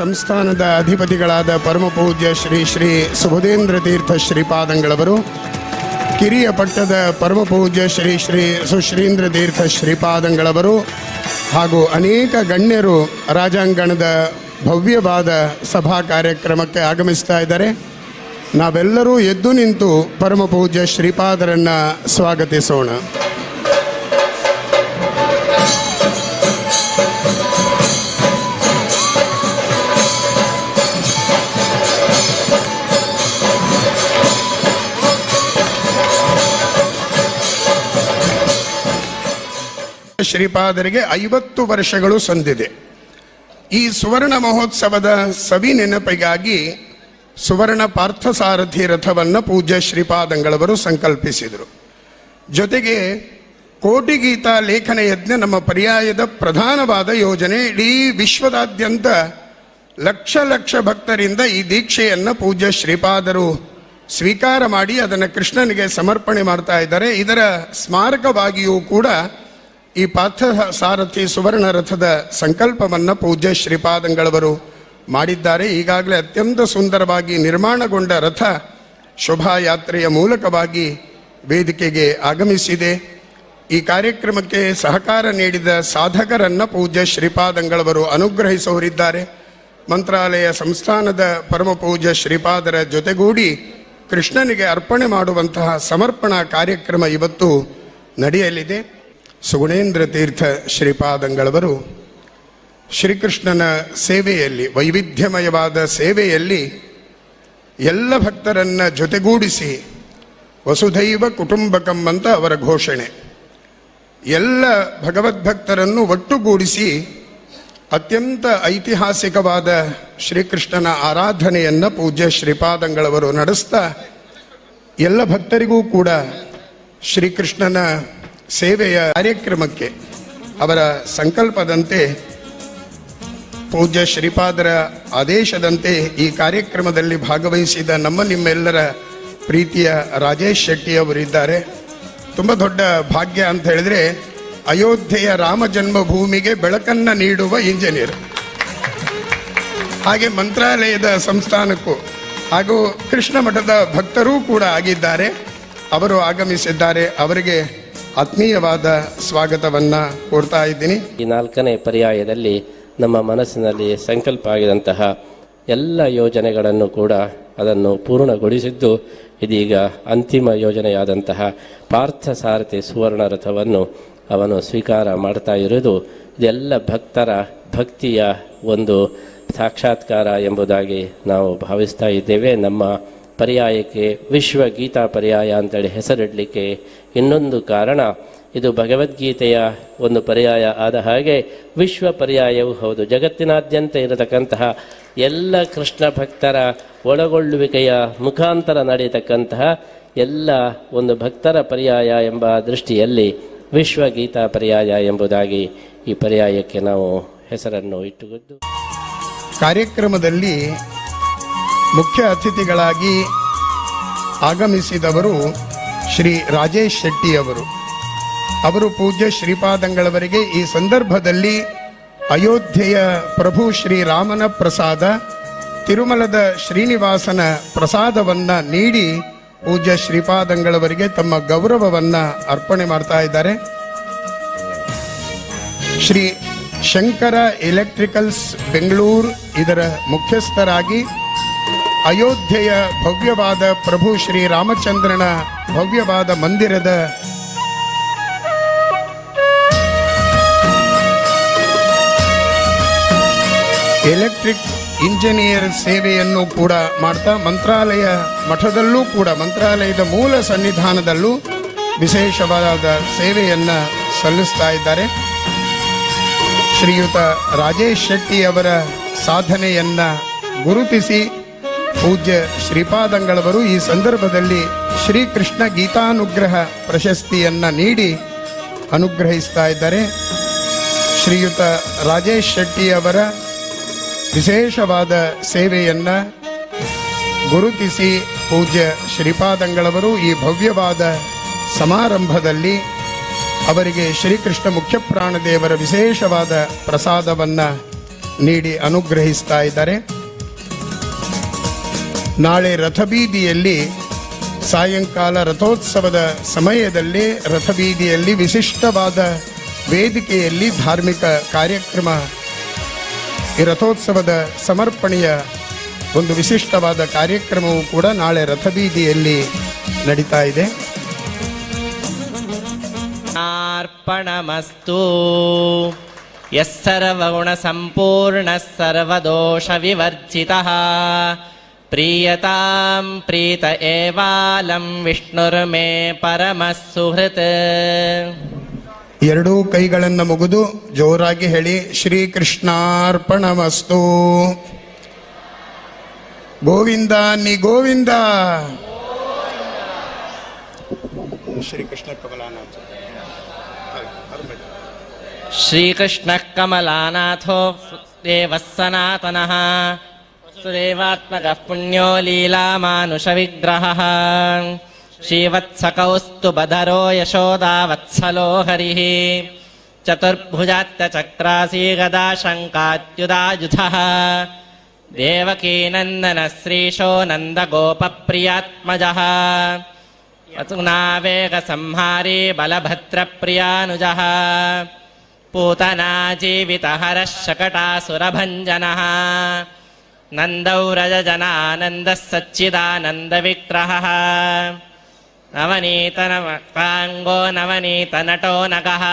ಸಂಸ್ಥಾನದ ಅಧಿಪತಿಗಳಾದ ಪರಮ ಪೂಜ್ಯ ಶ್ರೀ ಶ್ರೀ ಸುಬುಧೇಂದ್ರ ತೀರ್ಥ ಶ್ರೀಪಾದಂಗಳವರು, ಕಿರಿಯ ಪಟ್ಟದ ಪರಮ ಪೂಜ್ಯ ಶ್ರೀ ಶ್ರೀ ಸುಶ್ರೀಂದ್ರ ತೀರ್ಥ ಶ್ರೀಪಾದಂಗಳವರು ಹಾಗೂ ಅನೇಕ ಗಣ್ಯರು ರಾಜಾಂಗಣದ ಭವ್ಯವಾದ ಸಭಾ ಕಾರ್ಯಕ್ರಮಕ್ಕೆ ಆಗಮಿಸ್ತಾ ಇದ್ದಾರೆ. ನಾವೆಲ್ಲರೂ ಎದ್ದು ನಿಂತು ಪರಮ ಪೂಜ್ಯ ಶ್ರೀಪಾದರನ್ನು ಸ್ವಾಗತಿಸೋಣ. ಶ್ರೀಪಾದರಿಗೆ ಐವತ್ತು ವರ್ಷಗಳು ಸಂದಿದೆ. ಈ ಸುವರ್ಣ ಮಹೋತ್ಸವದ ಸವಿ ನೆನಪಿಗಾಗಿ ಸುವರ್ಣ ಪಾರ್ಥಸಾರಥಿ ರಥವನ್ನು ಪೂಜ್ಯ ಶ್ರೀಪಾದಂಗಳವರು ಸಂಕಲ್ಪಿಸಿದರು. ಜೊತೆಗೆ ಕೋಟಿಗೀತ ಲೇಖನ ಯಜ್ಞ ನಮ್ಮ ಪರ್ಯಾಯದ ಪ್ರಧಾನವಾದ ಯೋಜನೆ, ಇಡೀ ವಿಶ್ವದಾದ್ಯಂತ ಲಕ್ಷ ಲಕ್ಷ ಭಕ್ತರಿಂದ ಈ ದೀಕ್ಷೆಯನ್ನು ಪೂಜ್ಯ ಶ್ರೀಪಾದರು ಸ್ವೀಕಾರ ಮಾಡಿ ಅದನ್ನು ಕೃಷ್ಣನಿಗೆ ಸಮರ್ಪಣೆ ಮಾಡ್ತಾ ಇದ್ದಾರೆ. ಇದರ ಸ್ಮಾರಕವಾಗಿಯೂ ಕೂಡ ಈ ಪಾರ್ಥ ಸಾರಥಿ ಸುವರ್ಣ ರಥದ ಸಂಕಲ್ಪವನ್ನು ಪೂಜ್ಯ ಶ್ರೀಪಾದಂಗಳವರು ಮಾಡಿದ್ದಾರೆ. ಈಗಾಗಲೇ ಅತ್ಯಂತ ಸುಂದರವಾಗಿ ನಿರ್ಮಾಣಗೊಂಡ ರಥ ಶೋಭಾಯಾತ್ರೆಯ ಮೂಲಕವಾಗಿ ವೇದಿಕೆಗೆ ಆಗಮಿಸಿದೆ. ಈ ಕಾರ್ಯಕ್ರಮಕ್ಕೆ ಸಹಕಾರ ನೀಡಿದ ಸಾಧಕರನ್ನ ಪೂಜ್ಯ ಶ್ರೀಪಾದಂಗಳವರು ಅನುಗ್ರಹಿಸೋರಿದ್ದಾರೆ. ಮಂತ್ರಾಲಯ ಸಂಸ್ಥಾನದ ಪರಮ ಪೂಜ್ಯ ಶ್ರೀಪಾದರ ಜೊತೆಗೂಡಿ ಕೃಷ್ಣನಿಗೆ ಅರ್ಪಣೆ ಮಾಡುವಂತಹ ಸಮರ್ಪಣಾ ಕಾರ್ಯಕ್ರಮ ಇವತ್ತು ನಡೆಯಲಿದೆ. ಸುಗುಣೇಂದ್ರ ತೀರ್ಥ ಶ್ರೀಪಾದಂಗಳವರು ಶ್ರೀಕೃಷ್ಣನ ಸೇವೆಯಲ್ಲಿ, ವೈವಿಧ್ಯಮಯವಾದ ಸೇವೆಯಲ್ಲಿ ಎಲ್ಲ ಭಕ್ತರನ್ನ ಜೊತೆಗೂಡಿಸಿ ವಸುಧೈವ ಕುಟುಂಬಕಂ ಅಂತ ಅವರ ಘೋಷಣೆ. ಎಲ್ಲ ಭಗವದ್ಭಕ್ತರನ್ನು ಒಟ್ಟುಗೂಡಿಸಿ ಅತ್ಯಂತ ಐತಿಹಾಸಿಕವಾದ ಶ್ರೀಕೃಷ್ಣನ ಆರಾಧನೆಯನ್ನು ಪೂಜ್ಯ ಶ್ರೀಪಾದಂಗಳವರು ನಡೆಸ್ತಾ ಎಲ್ಲ ಭಕ್ತರಿಗೂ ಕೂಡ ಶ್ರೀಕೃಷ್ಣನ ಸೇವೆಯ ಕಾರ್ಯಕ್ರಮಕ್ಕೆ ಅವರ ಸಂಕಲ್ಪದಂತೆ ಪೂಜ್ಯ ಶ್ರೀಪಾದರ ಆದೇಶದಂತೆ ಈ ಕಾರ್ಯಕ್ರಮದಲ್ಲಿ ಭಾಗವಹಿಸಿದ ನಮ್ಮ ನಿಮ್ಮೆಲ್ಲರ ಪ್ರೀತಿಯ ರಾಜೇಶ್ ಶೆಟ್ಟಿ ಅವರಿದ್ದಾರೆ. ತುಂಬ ದೊಡ್ಡ ಭಾಗ್ಯ ಅಂತ ಹೇಳಿದ್ರೆ ಅಯೋಧ್ಯೆಯ ರಾಮ ಜನ್ಮಭೂಮಿಗೆ ಬೆಳಕನ್ನ ನೀಡುವ ಇಂಜಿನಿಯರ್. ಹಾಗೆ ಮಂತ್ರಾಲಯದ ಸಂಸ್ಥಾನಕ್ಕೂ ಹಾಗೂ ಕೃಷ್ಣ ಮಠದ ಭಕ್ತರೂ ಕೂಡ ಆಗಿದ್ದಾರೆ. ಅವರು ಆಗಮಿಸಿದ್ದಾರೆ. ಅವರಿಗೆ ಆತ್ಮೀಯವಾದ ಸ್ವಾಗತವನ್ನ ಕೋರ್ತಾ ಇದ್ದೀನಿ. ಈ ನಾಲ್ಕನೇ ಪರ್ಯಾಯದಲ್ಲಿ ನಮ್ಮ ಮನಸ್ಸಿನಲ್ಲಿ ಸಂಕಲ್ಪ ಆಗಿದಂತಹ ಎಲ್ಲ ಯೋಜನೆಗಳನ್ನು ಕೂಡ ಅದನ್ನು ಪೂರ್ಣಗೊಳಿಸಿದ್ದು ಇದೀಗ ಅಂತಿಮ ಯೋಜನೆಯಾದಂತಹ ಪಾರ್ಥ ಸಾರಥಿ ಸುವರ್ಣ ರಥವನ್ನು ಅವನು ಸ್ವೀಕಾರ ಮಾಡ್ತಾ ಇರುವುದು ಇದೆಲ್ಲ ಭಕ್ತರ ಭಕ್ತಿಯ ಒಂದು ಸಾಕ್ಷಾತ್ಕಾರ ಎಂಬುದಾಗಿ ನಾವು ಭಾವಿಸ್ತಾ ಇದ್ದೇವೆ. ನಮ್ಮ ಪರ್ಯಾಯಕ್ಕೆ ವಿಶ್ವ ಗೀತಾ ಪರ್ಯಾಯ ಅಂತೇಳಿ ಹೆಸರಿಡಲಿಕ್ಕೆ ಇನ್ನೊಂದು ಕಾರಣ, ಇದು ಭಗವದ್ಗೀತೆಯ ಒಂದು ಪರ್ಯಾಯ ಆದ ಹಾಗೆ ವಿಶ್ವ ಪರ್ಯಾಯವೂ ಹೌದು. ಜಗತ್ತಿನಾದ್ಯಂತ ಇರತಕ್ಕಂತಹ ಎಲ್ಲ ಕೃಷ್ಣ ಭಕ್ತರ ಒಳಗೊಳ್ಳುವಿಕೆಯ ಮುಖಾಂತರ ನಡೆಯತಕ್ಕಂತಹ ಎಲ್ಲ ಒಂದು ಭಕ್ತರ ಪರ್ಯಾಯ ಎಂಬ ದೃಷ್ಟಿಯಲ್ಲಿ ವಿಶ್ವ ಗೀತಾ ಪರ್ಯಾಯ ಎಂಬುದಾಗಿ ಈ ಪರ್ಯಾಯಕ್ಕೆ ನಾವು ಹೆಸರನ್ನು ಇಟ್ಟುಕೊಂಡು ಕಾರ್ಯಕ್ರಮದಲ್ಲಿ ಮುಖ್ಯ ಅತಿಥಿಗಳಾಗಿ ಆಗಮಿಸಿದವರು ಶ್ರೀ ರಾಜೇಶ್ ಶೆಟ್ಟಿ ಅವರು. ಅವರು ಪೂಜ್ಯ ಶ್ರೀಪಾದಂಗಳವರಿಗೆ ಈ ಸಂದರ್ಭದಲ್ಲಿ ಅಯೋಧ್ಯೆಯ ಪ್ರಭು ಶ್ರೀರಾಮನ ಪ್ರಸಾದ, ತಿರುಮಲದ ಶ್ರೀನಿವಾಸನ ಪ್ರಸಾದವನ್ನು ನೀಡಿ ಪೂಜ್ಯ ಶ್ರೀಪಾದಂಗಳವರಿಗೆ ತಮ್ಮ ಗೌರವವನ್ನು ಅರ್ಪಣೆ ಮಾಡ್ತಾ ಇದ್ದಾರೆ. ಶ್ರೀ ಶಂಕರ ಎಲೆಕ್ಟ್ರಿಕಲ್ಸ್ ಬೆಂಗಳೂರು ಇದರ ಮುಖ್ಯಸ್ಥರಾಗಿ ಅಯೋಧ್ಯೆಯ ಭವ್ಯವಾದ ಪ್ರಭು ಶ್ರೀ ರಾಮಚಂದ್ರನ ಭವ್ಯವಾದ ಮಂದಿರದ ಎಲೆಕ್ಟ್ರಿಕ್ ಇಂಜಿನಿಯರ್ ಸೇವೆಯನ್ನು ಕೂಡ ಮಾಡ್ತಾ ಮಂತ್ರಾಲಯ ಮಠದಲ್ಲೂ ಕೂಡ ಮಂತ್ರಾಲಯದ ಮೂಲ ಸನ್ನಿಧಾನದಲ್ಲೂ ವಿಶೇಷವಾದ ಸೇವೆಯನ್ನ ಸಲ್ಲಿಸ್ತಾ ಇದ್ದಾರೆ. ಶ್ರೀಯುತ ರಾಜೇಶ್ ಶೆಟ್ಟಿ ಅವರ ಸಾಧನೆಯನ್ನ ಗುರುತಿಸಿ ಪೂಜ್ಯ ಶ್ರೀಪಾದಂಗಳವರು ಈ ಸಂದರ್ಭದಲ್ಲಿ ಶ್ರೀಕೃಷ್ಣ ಗೀತಾನುಗ್ರಹ ಪ್ರಶಸ್ತಿಯನ್ನ ನೀಡಿ ಅನುಗ್ರಹಿಸ್ತಾ ಇದ್ದಾರೆ. ಶ್ರೀಯುತ ರಾಜೇಶ್ ಶೆಟ್ಟಿ ಅವರ ವಿಶೇಷವಾದ ಸೇವೆಯನ್ನ ಗುರುತಿಸಿ ಪೂಜ್ಯ ಶ್ರೀಪಾದಂಗಳವರು ಈ ಭವ್ಯವಾದ ಸಮಾರಂಭದಲ್ಲಿ ಅವರಿಗೆ ಶ್ರೀಕೃಷ್ಣ ಮುಖ್ಯಪ್ರಾಣದೇವರ ವಿಶೇಷವಾದ ಪ್ರಸಾದವನ್ನ ನೀಡಿ ಅನುಗ್ರಹಿಸ್ತಾ ಇದ್ದಾರೆ. ನಾಳೆ ರಥಬೀದಿಯಲ್ಲಿ ಸಾಯಂಕಾಲ ರಥೋತ್ಸವದ ಸಮಯದಲ್ಲಿ ರಥಬೀದಿಯಲ್ಲಿ ವಿಶಿಷ್ಟವಾದ ವೇದಿಕೆಯಲ್ಲಿ ಧಾರ್ಮಿಕ ಕಾರ್ಯಕ್ರಮ ಈ ರಥೋತ್ಸವದ ಸಮರ್ಪಣೆಯ ಒಂದು ವಿಶಿಷ್ಟವಾದ ಕಾರ್ಯಕ್ರಮವು ಕೂಡ ನಾಳೆ ರಥಬೀದಿಯಲ್ಲಿ ನಡೀತಾ ಇದೆ. ಅರ್ಪಣಮಸ್ತು. ಯಸ್ಸರ್ವಗುಣ ಸಂಪೂರ್ಣ ಸರ್ವದೋಷ ವಿವರ್ಜಿತ प्रीयतां प्रीत एवालं विष्णुर्मे परमः सुहृत् ಎರಡೂ ಕೈಗಳನ್ನು ಮುಗಿದು ಜೋರಾಗಿ ಹೇಳಿ ಶ್ರೀಕೃಷ್ಣಾರ್ಪಣಮಸ್ತು ಗೋವಿಂದ ನೀ ಗೋವಿಂದ ಶ್ರೀಕೃಷ್ಣ ಕಮಲಾನಾಥ श्रीकृष्णः कमलानाथो देवः देवात्मकः पुण्यो लीलामानुषविग्रहः। श्रीवत्सकौस्तु बदरो यशोदावत्सलो हरिः। चतुर्भुजात्तचक्रासीगदा शङ्कात्युदायुधः देवकीनन्दनश्रीशो नन्दगोपप्रियात्मजः। नावेगसंहारी बलभद्रप्रियानुजः। पूतनाजीवितहरः शकटासुरभञ्जनः नन्दौ रजजनानन्दः सच्चिदानन्दविग्रहः नवनीतनवाङ्गो नवनीतनटो नगः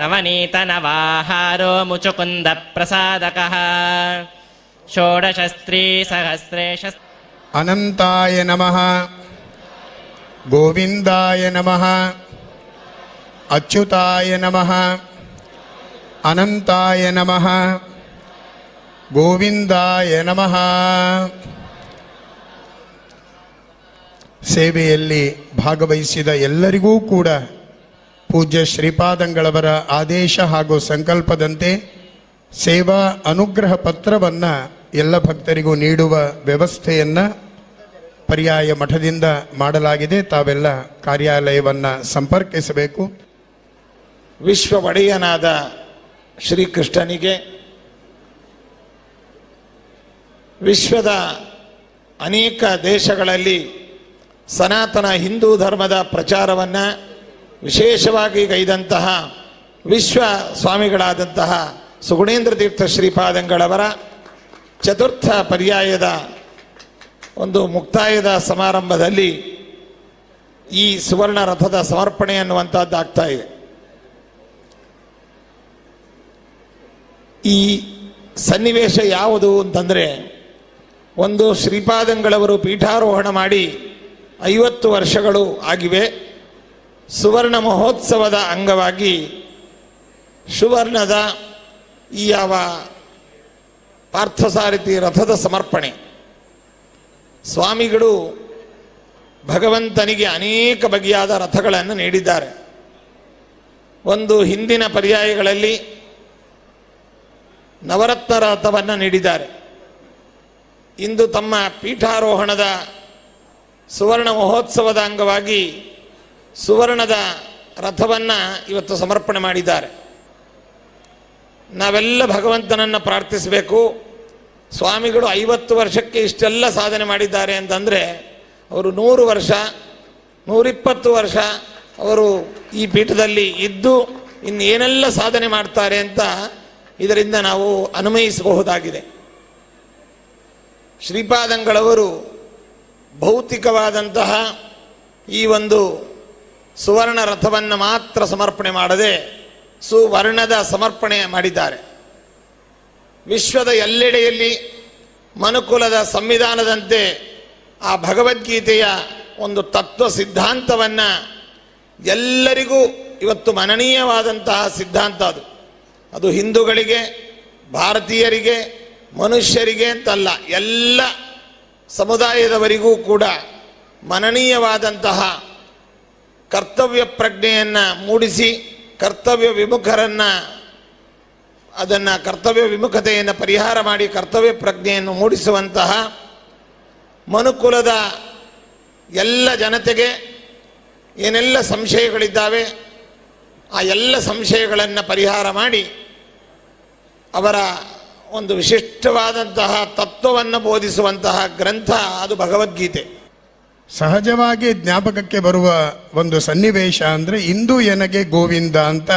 नवनीतनवाहारो मुचुकुन्दप्रसादकः षोडशस्त्रीसहस्रेश अनन्ताय नमः गोविन्दाय नमः अच्युताय नमः अनन्ताय नमः ಗೋವಿಂದಾಯ ನಮಃ. ಸೇವೆಯಲ್ಲಿ ಭಾಗವಹಿಸಿದ ಎಲ್ಲರಿಗೂ ಕೂಡ ಪೂಜ್ಯ ಶ್ರೀಪಾದಂಗಳವರ ಆದೇಶ ಹಾಗೂ ಸಂಕಲ್ಪದಂತೆ ಸೇವಾ ಅನುಗ್ರಹ ಪತ್ರವನ್ನು ಎಲ್ಲ ಭಕ್ತರಿಗೂ ನೀಡುವ ವ್ಯವಸ್ಥೆಯನ್ನು ಪರ್ಯಾಯ ಮಠದಿಂದ ಮಾಡಲಾಗಿದೆ. ತಾವೆಲ್ಲ ಕಾರ್ಯಾಲಯವನ್ನು ಸಂಪರ್ಕಿಸಬೇಕು. ವಿಶ್ವ ಒಡೆಯನಾದ ಶ್ರೀಕೃಷ್ಣನಿಗೆ ವಿಶ್ವದ ಅನೇಕ ದೇಶಗಳಲ್ಲಿ ಸನಾತನ ಹಿಂದೂ ಧರ್ಮದ ಪ್ರಚಾರವನ್ನು ವಿಶೇಷವಾಗಿ ಗೈದಂತಹ ವಿಶ್ವ ಸ್ವಾಮಿಗಳಾದಂತಹ ಸುಗುಣೇಂದ್ರ ತೀರ್ಥ ಶ್ರೀಪಾದಂಗಳವರ ಚತುರ್ಥ ಪರ್ಯಾಯದ ಒಂದು ಮುಕ್ತಾಯದ ಸಮಾರಂಭದಲ್ಲಿ ಈ ಸುವರ್ಣ ರಥದ ಸಮರ್ಪಣೆ ಅನ್ನುವಂಥದ್ದು ಆಗ್ತಾ ಇದೆ. ಈ ಸನ್ನಿವೇಶ ಯಾವುದು ಅಂತಂದರೆ ಒಂದು ಶ್ರೀಪಾದಂಗಳವರು ಪೀಠಾರೋಹಣ ಮಾಡಿ ಐವತ್ತು ವರ್ಷಗಳು ಆಗಿವೆ. ಸುವರ್ಣ ಮಹೋತ್ಸವದ ಅಂಗವಾಗಿ ಸುವರ್ಣದ ಈ ಯಾವ ಪಾರ್ಥಸಾರಥಿ ರಥದ ಸಮರ್ಪಣೆ. ಸ್ವಾಮಿಗಳು ಭಗವಂತನಿಗೆ ಅನೇಕ ಬಗೆಯಾದ ರಥಗಳನ್ನು ನೀಡಿದ್ದಾರೆ. ಒಂದು ಹಿಂದಿನ ಪರ್ಯಾಯಗಳಲ್ಲಿ ನವರತ್ನ ರಥವನ್ನು ನೀಡಿದ್ದಾರೆ. ಇಂದು ತಮ್ಮ ಪೀಠಾರೋಹಣದ ಸುವರ್ಣ ಮಹೋತ್ಸವದ ಅಂಗವಾಗಿ ಸುವರ್ಣದ ರಥವನ್ನು ಇವತ್ತು ಸಮರ್ಪಣೆ ಮಾಡಿದ್ದಾರೆ. ನಾವೆಲ್ಲ ಭಗವಂತನನ್ನು ಪ್ರಾರ್ಥಿಸಬೇಕು. ಸ್ವಾಮಿಗಳು ಐವತ್ತು ವರ್ಷಕ್ಕೆ ಇಷ್ಟೆಲ್ಲ ಸಾಧನೆ ಮಾಡಿದ್ದಾರೆ ಅಂತಂದರೆ ಅವರು ನೂರು ವರ್ಷ, ನೂರಿಪ್ಪತ್ತು ವರ್ಷ ಅವರು ಈ ಪೀಠದಲ್ಲಿ ಇದ್ದು ಇನ್ನೇನೆಲ್ಲ ಸಾಧನೆ ಮಾಡ್ತಾರೆ ಅಂತ ಇದರಿಂದ ನಾವು ಅನ್ವಯಿಸಬಹುದಾಗಿದೆ ಶ್ರೀಪಾದಂಗಳವರು ಭೌತಿಕವಾದಂತಹ ಈ ಒಂದು ಸುವರ್ಣ ರಥವನ್ನು ಮಾತ್ರ ಸಮರ್ಪಣೆ ಮಾಡದೆ ಸುವರ್ಣದ ಸಮರ್ಪಣೆ ಮಾಡಿದ್ದಾರೆ. ವಿಶ್ವದ ಎಲ್ಲೆಡೆಯಲ್ಲಿ ಮನುಕುಲದ ಸಂವಿಧಾನದಂತೆ ಆ ಭಗವದ್ಗೀತೆಯ ಒಂದು ತತ್ವ ಸಿದ್ಧಾಂತವನ್ನು ಎಲ್ಲರಿಗೂ ಇವತ್ತು ಮನನೀಯವಾದಂತಹ ಸಿದ್ಧಾಂತ ಅದು. ಅದು ಹಿಂದೂಗಳಿಗೆ, ಭಾರತೀಯರಿಗೆ ಮನುಷ್ಯರಿಗೆ ಅಂತಲ್ಲ, ಎಲ್ಲ ಸಮುದಾಯದವರಿಗೂ ಕೂಡ ಮನನೀಯವಾದಂತಹ ಕರ್ತವ್ಯ ಪ್ರಜ್ಞೆಯನ್ನು ಮೂಡಿಸಿ, ಕರ್ತವ್ಯ ವಿಮುಖರನ್ನು, ಅದನ್ನು ಕರ್ತವ್ಯ ವಿಮುಖತೆಯನ್ನು ಪರಿಹಾರ ಮಾಡಿ, ಕರ್ತವ್ಯ ಪ್ರಜ್ಞೆಯನ್ನು ಮೂಡಿಸುವಂತಹ ಮನುಕುಲದ ಎಲ್ಲ ಜನತೆಗೆ ಏನೆಲ್ಲ ಸಂಶಯಗಳಿದ್ದಾವೆ, ಆ ಎಲ್ಲ ಸಂಶಯಗಳನ್ನು ಪರಿಹಾರ ಮಾಡಿ ಅವರ ಒಂದು ವಿಶಿಷ್ಟವಾದಂತಹ ತತ್ವವನ್ನು ಬೋಧಿಸುವಂತಹ ಗ್ರಂಥ ಅದು ಭಗವದ್ಗೀತೆ. ಸಹಜವಾಗಿ ಜ್ಞಾಪಕಕ್ಕೆ ಬರುವ ಒಂದು ಸನ್ನಿವೇಶ ಅಂದರೆ ಇಂದು ಎನಗೆ ಗೋವಿಂದ ಅಂತ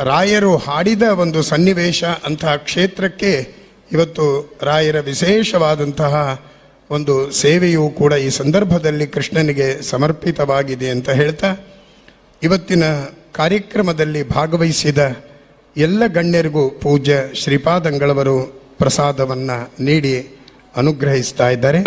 ರಾಯರು ಹಾಡಿದ ಒಂದು ಸನ್ನಿವೇಶ ಅಂತಹ ಕ್ಷೇತ್ರಕ್ಕೆ ಇವತ್ತು ರಾಯರ ವಿಶೇಷವಾದಂತಹ ಒಂದು ಸೇವೆಯೂ ಕೂಡ ಈ ಸಂದರ್ಭದಲ್ಲಿ ಕೃಷ್ಣನಿಗೆ ಸಮರ್ಪಿತವಾಗಿದೆ ಅಂತ ಹೇಳ್ತಾ, ಇವತ್ತಿನ ಕಾರ್ಯಕ್ರಮದಲ್ಲಿ ಭಾಗವಹಿಸಿದ ಎಲ್ಲ ಗಣ್ಯರಿಗೂ ಪೂಜ್ಯ ಶ್ರೀಪಾದಂಗಳವರು ಪ್ರಸಾದವನ್ನು ನೀಡಿ ಅನುಗ್ರಹಿಸ್ತಾ ಇದ್ದಾರೆ.